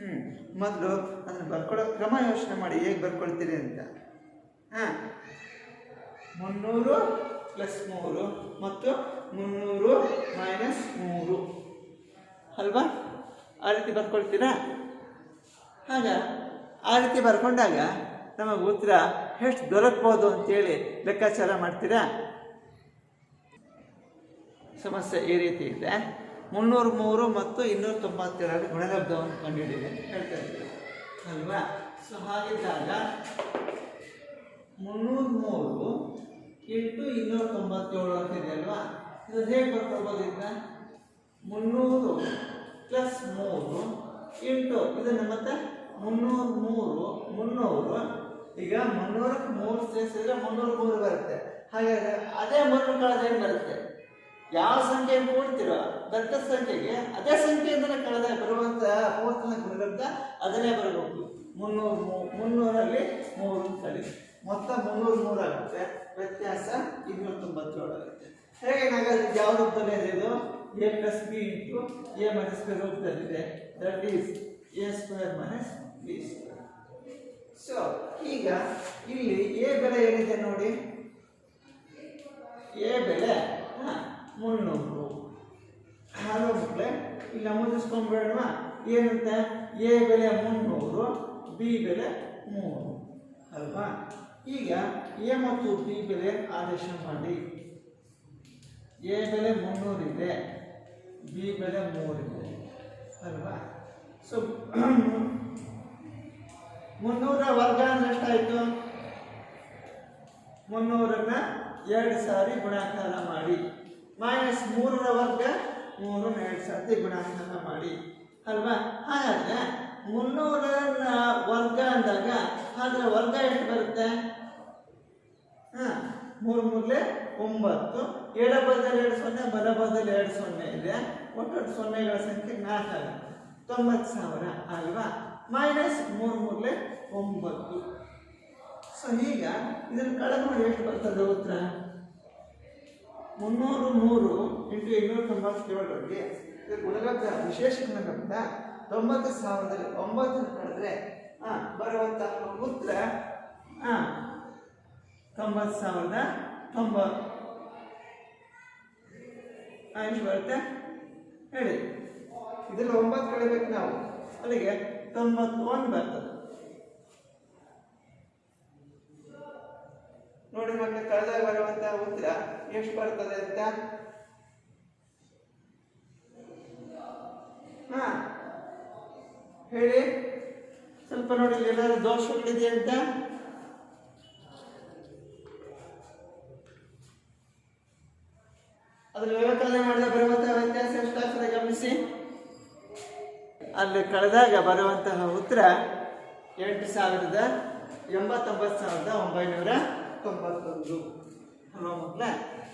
ಹ್ಞೂ ಮೊದಲು ಅದನ್ನು ಬರ್ಕೊಳ್ಳೋ ಕ್ರಮ ಯೋಚನೆ ಮಾಡಿ, ಹೇಗೆ ಬರ್ಕೊಳ್ತೀರಿ ಅಂತ. ಹಾಂ. ಮುನ್ನೂರು ಪ್ಲಸ್ ಮೂರು ಮತ್ತು ಮುನ್ನೂರು ಮೈನಸ್ ಮೂರು. ಅಲ್ವಾ? ಆ ರೀತಿ ಬರ್ಕೊಳ್ತೀರಾ? ಆಗ ಆ ರೀತಿ ಬರ್ಕೊಂಡಾಗ ನಮಗೆ ಉತ್ತರ ಎಷ್ಟು ದೊರಕ್ಬೋದು ಅಂತೇಳಿ ಲೆಕ್ಕಾಚಾರ ಮಾಡ್ತೀರಾ? ಸಮಸ್ಯೆ ಈ ರೀತಿ ಇದೆ. ಮುನ್ನೂರ ಮೂರು ಮತ್ತು ಇನ್ನೂರ ತೊಂಬತ್ತೆರಡು ಗುಣಲಬ್ಧವನ್ನು ಕಂಡುಹಿಡಿದೆ ಅಂತ ಹೇಳ್ತಾ ಇದ್ದೀವಿ. ಅಲ್ವಾ? ಸೊ ಹಾಗಿದ್ದಾಗ ಮುನ್ನೂರ ಮೂರು ಇಂಟು ಇನ್ನೂರ ತೊಂಬತ್ತೇಳು ಅಂತ ಇದೆ ಅಲ್ವಾ? ಇದು ಹೇಗೆ ಬರ್ಕೊಳ್ಬೋದು ಇದನ್ನ ಮುನ್ನೂರು ಪ್ಲಸ್ ಮೂರು ಎಂಟು ಇದನ್ನು ಮತ್ತೆ ಮುನ್ನೂರ ಮೂರು, ಮುನ್ನೂರು. ಈಗ ಮುನ್ನೂರಕ್ಕೆ ಮೂರು ಸೇರಿಸಿದ್ರೆ ಮುನ್ನೂರ ಮೂರು ಬರುತ್ತೆ. ಹಾಗಾದ್ರೆ ಅದೇ ಮೂರು ಕಳೆದ ಬರುತ್ತೆ? ಯಾವ ಸಂಖ್ಯೆ ಕೂಡ್ತಿರೋ ದೊಡ್ಡ ಸಂಖ್ಯೆಗೆ ಅದೇ ಸಂಖ್ಯೆಯಿಂದಲೇ ಕಳೆದ ಬರುವಂಥ ಮೂವತ್ತನೇ ಗುಣಲಬ್ಧ ಅದನ್ನೇ ಬರಬೇಕು ಮುನ್ನೂರು ಮುನ್ನೂರಲ್ಲಿ ಮೂರು ಕಳಿ ಮೊತ್ತ ಮುನ್ನೂರ ಮೂರು ಆಗುತ್ತೆ. ವ್ಯತ್ಯಾಸ ಇನ್ನೂರ ತೊಂಬತ್ತೇಳಾಗುತ್ತೆ ಹೇಗೆ ಹಾಗಾದ್ರೆ ಯಾವ ರೂಪದಲ್ಲಿ ಇದೆ A plus B into A minus B ರೂಪದಲ್ಲಿದೆ that is A square minus B square so ಈಗ ಇಲ್ಲಿ ಎ ಬೆಲೆ ಏನಿದೆ ನೋಡಿ? ಎ ಬೆಲೆ ಮುನ್ನೂರು. ಹಲೋ ಇಲ್ಲಿ ನಮೂದಿಸ್ಕೊಂಡ್ಬೇಡವಾ ಏನಂತ? ಎ ಬೆಲೆ ಮುನ್ನೂರು ಬಿ ಬೆಲೆ ಮೂರು. ಅಲ್ವಾ? ಈಗ ಎ ಮತ್ತು ಬಿ ಬೆಲೆ ಆದೇಶ ಮಾಡಿ. ಎ ಬೆಲೆ ಮುನ್ನೂರಿದೆ ಬಿ ಬೆಲೆ ಇದೆ, ಅಲ್ವಾ? ಸೊ ಮುನ್ನೂರ ವರ್ಗ ಅಂದ್ರೆ ಎಷ್ಟಾಯಿತು? ಮುನ್ನೂರನ್ನ ಎರಡು ಸಾರಿ ಗುಣಾಕಾರ ಮಾಡಿ. ಮೈನಸ್ ಮೂರರ ವರ್ಗ ಮೂರನ್ನ ಎರಡು ಸಾರಿ ಗುಣಾಕಾರ ಮಾಡಿ, ಅಲ್ವಾ? ಹಾಗಾದ್ರೆ ಮುನ್ನೂರನ್ನ ವರ್ಗ ಅಂದಾಗ ಅದರ ವರ್ಗ ಎಷ್ಟು ಬರುತ್ತೆ? ಹಾಂ, ಮೂರು ಮೂರಲೆ ಒಂಬತ್ತು. ಎಡಬಾದಲ್ಲಿ ಎರಡು ಸೊನ್ನೆ ಬರಬಾದಲ್ಲಿ ಎರಡು ಸೊನ್ನೆ ಇದೆ. ಒಟ್ಟು ಸೊನ್ನೆಗಳ ಸಂಖ್ಯೆ ನಾಲ್ಕು ಆಗುತ್ತೆ ತೊಂಬತ್ತು ಸಾವಿರ ಅಲ್ವಾ? ಮೈನಸ್ ಮೂರು ಮೂರಲೆ ಒಂಬತ್ತು. ಸೊ ಈಗ ಇದನ್ನು ಕಳೆದು ಮಾಡಿ ಎಷ್ಟು ಬರ್ತದೆ ಉತ್ತರ? ಮುನ್ನೂರು ಮೂರು ಇಂಟು ಇನ್ನೂರ ತೊಂಬತ್ತೇಳರಲ್ಲಿ ಇದು ಗುಣಲಬ್ಧ ವಿಶೇಷ ಗುಣಲಬ್ಧ ತೊಂಬತ್ತು ಸಾವಿರದಲ್ಲಿ ಒಂಬತ್ತು ಕಳೆದ್ರೆ ಆ, ಬರುವಂತಹ ಉತ್ತರ ತೊಂಬತ್ತು ಸಾವಿರದ ತೊಂಬತ್ತು ಆ, ಎಷ್ಟು ಬರುತ್ತೆ. ಹೇಳಿ. ಇದರಲ್ಲಿ ಒಂಬತ್ತು ಕಳಿಬೇಕು ನಾವು. ಅಲ್ಲಿಗೆ ತೊಂಬತ್ತೊಂದು ಬರ್ತದೆ. ನೋಡಿ ಮಕ್ಕಳು ಕಳೆದಾಗ ಬರುವಂತಹ ಉತ್ತರ ಎಷ್ಟು ಬರ್ತದೆ ಅಂತ? ಹಾ ಹೇಳಿ. ನೋಡಿ ಏನಾದ್ರು ದೋಷಗಳಿದೆ ಅಂತ? ಅದ್ರ ವ್ಯವಕಲನೆ ಮಾಡಿದ ಬರುವಂತಹ ವ್ಯತ್ಯಾಸ ಎಷ್ಟಾಗ್ತದೆ ಗಮನಿಸಿ? ಅಲ್ಲಿ ಕಳೆದಾಗ ಬರುವಂತಹ ಉತ್ತರ ಎಂಟು ಸಾವಿರದ ಎಂಬತ್ತೊಂಬತ್ತು ಸಾವಿರದ ಒಂಬೈನೂರ ತೊಂಬತ್ತೊಂದು.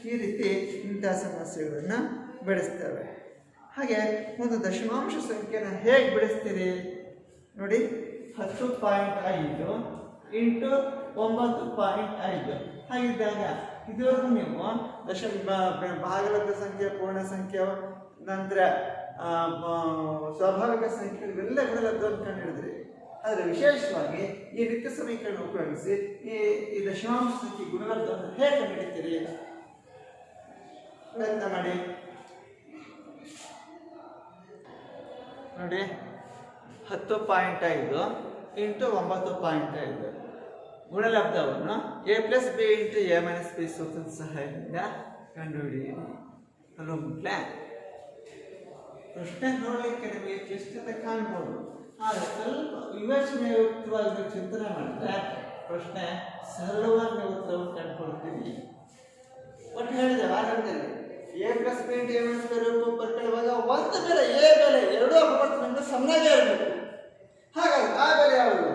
ಈ ರೀತಿ ಇಂಥ ಸಮಸ್ಯೆಗಳನ್ನು ಬೆಳೆಸ್ತೇವೆ. ಹಾಗೆ ಒಂದು ದಶಮಾಂಶ ಸಂಖ್ಯೆನ ಹೇಗೆ ಬಿಡಿಸ್ತೀರಿ ನೋಡಿ. ಹತ್ತು ಪಾಯಿಂಟ್ ಐದು ಇಂಟು ಒಂಬತ್ತು ಪಾಯಿಂಟ್ ಐದು. ಹಾಗಿದ್ದಾಗ ಇದುವರೆಗೂ ನೀವು ದಶ ಭಾಗಲಬ್ಧ ಸಂಖ್ಯೆ, ಪೂರ್ಣ ಸಂಖ್ಯೆ, ನಂತರ ಸ್ವಾಭಾವಿಕ ಸಂಖ್ಯೆ ಇವೆಲ್ಲ ಗುಣಲಬ್ಧವನ್ನು ಆದರೆ ವಿಶೇಷವಾಗಿ ಈ ನಿತ್ಯ ಸಮೀಕರಣ ಉಪಯೋಗಿಸಿ ಈ ಈ ದಶಮಾಂಶ ಸಂಖ್ಯೆ ಗುಣಲಬ್ಧವನ್ನು ಹೇಗೆ ಕಂಡುಹಿಡಿತೀರಿ? ಪ್ರಯತ್ನ ಮಾಡಿ? ನೋಡಿ. ಹತ್ತು ಪಾಯಿಂಟ್ ಐದು. ಇಂಟು ಒಂಬತ್ತು ಪಾಯಿಂಟ್ ಐದು. ಗುಣಲಬ್ಧವನ್ನು A plus B into A minus B ಸೂತ್ರದ ಸಹಾಯದಿಂದ ಕಂಡುಹಿಡಿಯಿರಿ. ಮಕ್ಕಳೇ. ಪ್ರಶ್ನೆ ನೋಡಲಿಕ್ಕೆ ನಿಮಗೆ ಕ್ಲಿಷ್ಟತೆ ಕಾಣ್ಬೋದು. ಆದರೆ ಸ್ವಲ್ಪ ವಿವೇಚನೆಯುಕ್ತವಾಗಿ ಚಿಂತನೆ ಮಾಡಿದ್ರೆ ಪ್ರಶ್ನೆ ಸರಳವಾಗಿ ಉತ್ತರವನ್ನು ಕಂಡುಕೊಳ್ತೀವಿ ಒಟ್ಟು ಹೇಳಿದೆ ಆರಂಭದಲ್ಲಿ A plus B into A minus B ರೂಪ ಬರ್ಕೊಳ್ಳುವಾಗ ಒಂದು ಬೆಲೆ, ಎ ಬೆಲೆ, ಎರಡೂ ಅಪವರ್ತನಗಳು ಸಮನಾಗೇ ಇರಬೇಕು. ಹಾಗಾದ್ರೆ ಆ ಬೆಲೆ ಯಾವುದು?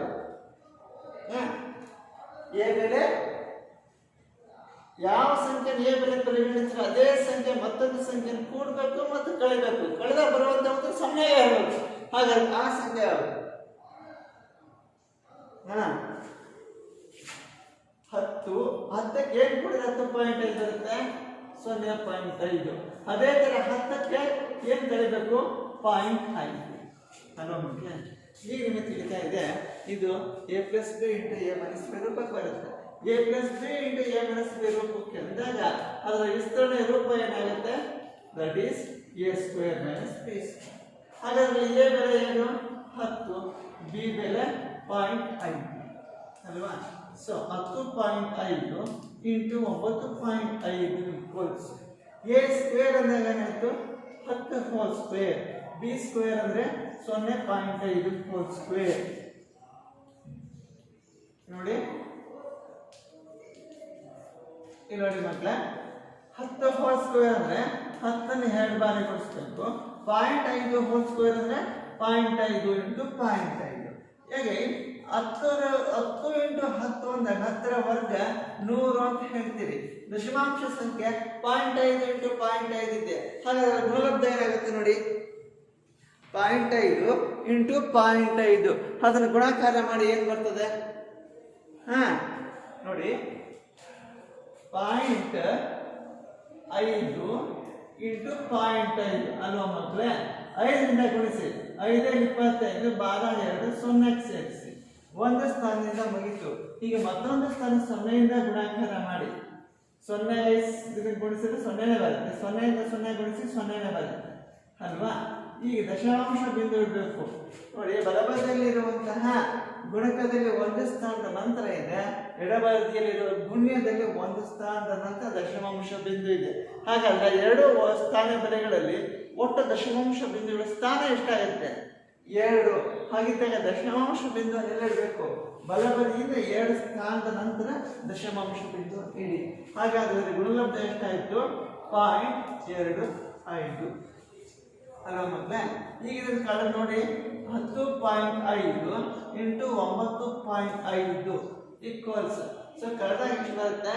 ಎ ಬೆಲೆ ಯಾವ ಸಂಖ್ಯೆ ಎ ಬೆಲೆ ಪರಿಗಣಿಸಿದ್ರೆ ಅದೇ ಸಂಖ್ಯೆ, ಮತ್ತೊಂದು ಸಂಖ್ಯೆಯನ್ನು ಕೂಡಬೇಕು ಮತ್ತು ಕಳಿಬೇಕು ಕಳೆದ ಬರುವಂತ ಒಂದು ಸಮಯ ಇರಬೇಕು. ಹಾಗಾಗಿ ಆ ಸಂಖ್ಯೆ ಯಾವುದು? ಹಾ? ಹತ್ತು. ಹತ್ತಕ್ಕೆ ಏನು ಕೂಡಿದ್ರೆ ಹತ್ತು ಪಾಯಿಂಟ್ ಐದು ಬರುತ್ತೆ? ಸೊನ್ನೆ ಪಾಯಿಂಟ್ ಐದು. ಅದೇ ಥರ ಹತ್ತಕ್ಕೆ ಏನು ಕಳಿಬೇಕು ಪಾಯಿಂಟ್ ಐದು. ಅಲ್ವಾ ಮಕ್ಕಳೇ? ಈಗ ನಿಮಗೆ ತಿಳಿತಾ ಇದೆ? ಇದು A plus B into A minus B ರೂಪಕ್ಕೆ ಬರುತ್ತೆ. A plus B into A minus B ರೂಪಕ್ಕೆ ಅಂದಾಗ ಅದರ ವಿಸ್ತರಣೆ ರೂಪ ಏನಾಗುತ್ತೆ? That is A square minus B ಹಾಗಾದ್ರೆ ಎ ಬೆಲೆ ಏನು? ಹತ್ತು. ಬಿ ಬೆಲೆ ಪಾಯಿಂಟ್ ಐದು. ಅಲ್ವಾ? ಸೊ ಹತ್ತು ಪಾಯಿಂಟ್ ಐದು ಇಂಟು ಒಂಬತ್ತು ಪಾಯಿಂಟ್ ಐದು ಹೋಲ್ಸ್ ಎ ಸ್ಕ್ವೇರ್ ಅಂದಾಗ ಏನಾಯ್ತು? ಹತ್ತು ಹೋಲ್ ಸ್ಕ್ವೇರ್ ಬಿ ಸ್ಕ್ವೇರ್ ಅಂದರೆ ಸೊನ್ನೆ ಪಾಯಿಂಟ್ ಐದು ಹೋಲ್ ಸ್ಕ್ವೇರ್. ನೋಡಿ. ಇಲ್ಲಿ ನೋಡಿ ಮಕ್ಕಳೇ ಹತ್ತು ಹೋಲ್ ಸ್ಕ್ವೇರ್ ಅಂದರೆ ಹತ್ತನ್ನು ಎರಡು ಬಾರಿ ಕೊಡಿಸ್ಬೇಕು. ಪಾಯಿಂಟ್ ಐದು ಹೋಲ್ ಸ್ಕ್ವೇರ್ ಅಂದರೆ ಪಾಯಿಂಟ್ ಐದು ಇಂಟು ಪಾಯಿಂಟ್ ಐದು. ಹೇಗೆ? ಹತ್ತರ, ಹತ್ತು ಇಂಟು ಹತ್ತು ಅಂದಾಗ ಹತ್ತರ ವರ್ಗ ನೂರು ಅಂತ ಹೇಳ್ತೀರಿ. ದಶಮಾಂಶ ಸಂಖ್ಯೆ ಪಾಯಿಂಟ್ ಐದು ಇಂಟು ಪಾಯಿಂಟ್ ಐದು ಇದೆ. ಹಾಗಾದ್ರೆ ಗುಣಲಬ್ಧ ಏನಾಗುತ್ತೆ ನೋಡಿ? ಪಾಯಿಂಟ್ ಐದು ಇಂಟು ಪಾಯಿಂಟ್ ಐದು. ಅದನ್ನು ಗುಣಾಕಾರ ಮಾಡಿ ಏನು ಬರ್ತದೆ? ಹಾ, ನೋಡಿ. ಪಾಯಿಂಟ್ ಐದು ಇಂಟು ಪಾಯಿಂಟ್ ಐದು. ಅಲ್ವಾ ಮಕ್ಕಳೇ ಐದರಿಂದ ಗುಣಿಸಿ. ಐದು ಇಪ್ಪತ್ತೈದು ಬಾರ ಎರಡು ಸೊನ್ನೆ ಸೇರಿಸಿ. ಒಂದು ಸ್ಥಾನದಿಂದ ಮುಗಿತು. ಈಗ ಮತ್ತೊಂದು ಸ್ಥಾನ ಸೊನ್ನೆಯಿಂದ ಗುಣಾಕಾರ ಮಾಡಿ. ಸೊನ್ನೆ ಗುಣಿಸಿದ್ರೆ ಸೊನ್ನೆನೇ ಬರುತ್ತೆ. ಸೊನ್ನೆಯಿಂದ ಸೊನ್ನೆ ಗುಣಿಸಿ ಸೊನ್ನೆನೇ ಬರುತ್ತೆ. ಅಲ್ವಾ? ಈಗ ದಶಮಾಂಶ ಬಿಂದು ಇಡಬೇಕು ನೋಡಿ, ಬಲಬದಿಯಲ್ಲಿರುವಂತಹ ಗುಣಕದಲ್ಲಿ ಒಂದು ಸ್ಥಾನದ ನಂತರ ಇದೆ. ಎಡಬದಿಯಲ್ಲಿರುವ ಗುಣ್ಯದಲ್ಲಿ ಒಂದು ಸ್ಥಾನದ ನಂತರ ದಶಮಾಂಶ ಬಿಂದು ಇದೆ. ಹಾಗಾದ್ರೆ ಎರಡು ಸ್ಥಾನ ಬೆಲೆಗಳಲ್ಲಿ ಒಟ್ಟು ದಶಮಾಂಶ ಬಿಂದುಗಳ ಸ್ಥಾನ ಎಷ್ಟಾಗುತ್ತೆ? ಎರಡು. ಹಾಗಿದ್ದಾಗ ದಶಮಾಂಶ ಬಿಂದು ಎಲ್ಲಿಡಬೇಕು ಬಲಬದಿಯಿಂದ ಎರಡು ಸ್ಥಾನದ ನಂತರ ದಶಮಾಂಶ ಬಿಂದು ಇಡಿ. ಹಾಗಾದ್ರೆ ಗುಣಲಬ್ಧ ಎಷ್ಟಾಯಿತು? ಪಾಯಿಂಟ್ ಎರಡು ಐದು. ಅಲ್ವಾ ಮಕ್ಕಳೇ ಈಗ ಇದ್ರ ಕಲರ್ ನೋಡಿ, ಹತ್ತು ಪಾಯಿಂಟ್ ಐದು ಇಂಟು ಒಂಬತ್ತು ಪಾಯಿಂಟ್ ಐದು ಈಕ್ವಲ್ಸ್ ಸೊ ಕಳೆದಾಗ ಎಷ್ಟು ಬರುತ್ತೆ?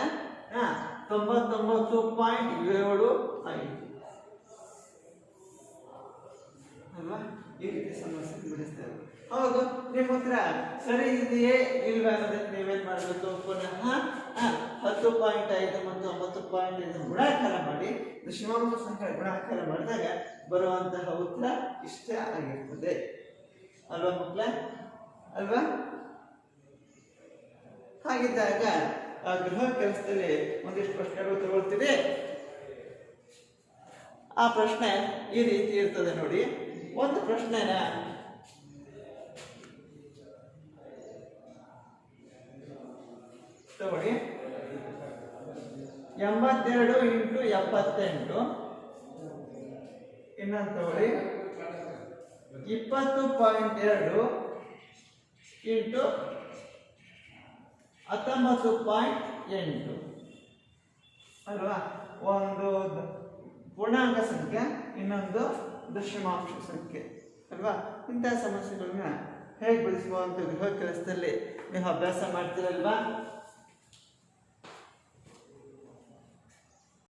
ಹಾ, ತೊಂಬತ್ತೊಂಬತ್ತು ಪಾಯಿಂಟ್ ಏಳು ಐದು. ಅಲ್ವಾ? ಈ ರೀತಿ ಸಮಸ್ಯೆ ಬಿಡಿಸ್ತೇವೆ ಹೌದು, ನಿಮ್ಮ ಉತ್ತರ ಸರಿ ಇದೆಯೇ ಇಲ್ವಾ ಅನ್ನೋದಕ್ಕೆ ನೀವೇನು ಮಾಡಬೇಕು? ಪುನಃ ಹತ್ತು ಪಾಯಿಂಟ್ ಐದು ಮತ್ತು ಒಂಬತ್ತು ಪಾಯಿಂಟ್ ಐದು ಗುಣಾಕಾರ ಮಾಡಿ ದಶಮಾಂಶ ಸಂಖ್ಯೆ ಗುಣಾಕಾರ ಮಾಡಿದಾಗ ಬರುವಂತಹ ಉತ್ತರ ಇಷ್ಟ ಆಗಿರ್ತದೆ. ಅಲ್ವಾ ಮಕ್ಕಳ? ಅಲ್ವಾ? ಹಾಗಿದ್ದಾಗ ಆ ಗೃಹ ಕೆಲಸದಲ್ಲಿ ಒಂದಿಷ್ಟು ಪ್ರಶ್ನೆಗಳು ತಗೊಳ್ತೀವಿ ಆ ಪ್ರಶ್ನೆ ಈ ರೀತಿ ಇರ್ತದೆ ನೋಡಿ. ಒಂದು ಪ್ರಶ್ನೆನ ತಗೊಳ್ಳಿ ಎಂಬತ್ತೆರಡು ಇಂಟು ಎಪ್ಪತ್ತೆಂಟು. ಇನ್ನೊಂದು ತಗೊಳ್ಳಿ. ಇಪ್ಪತ್ತು ಪಾಯಿಂಟ್ ಎರಡು ಇಂಟು ಹತ್ತೊಂಬತ್ತು ಪಾಯಿಂಟ್ ಎಂಟು. ಅಲ್ವಾ? ಒಂದು ಪೂರ್ಣಾಂಕ ಸಂಖ್ಯೆ, ಇನ್ನೊಂದು ದಶಮಾಂಶ ಸಂಖ್ಯೆ. ಅಲ್ವಾ? ಇಂಥ ಸಮಸ್ಯೆಗಳನ್ನ ಹೇಗೆ ಬಿಡಿಸುವ ಅಂತ ಗೃಹ ಕೆಲಸದಲ್ಲಿ ನೀವು ಅಭ್ಯಾಸ ಮಾಡ್ತೀರಲ್ವಾ?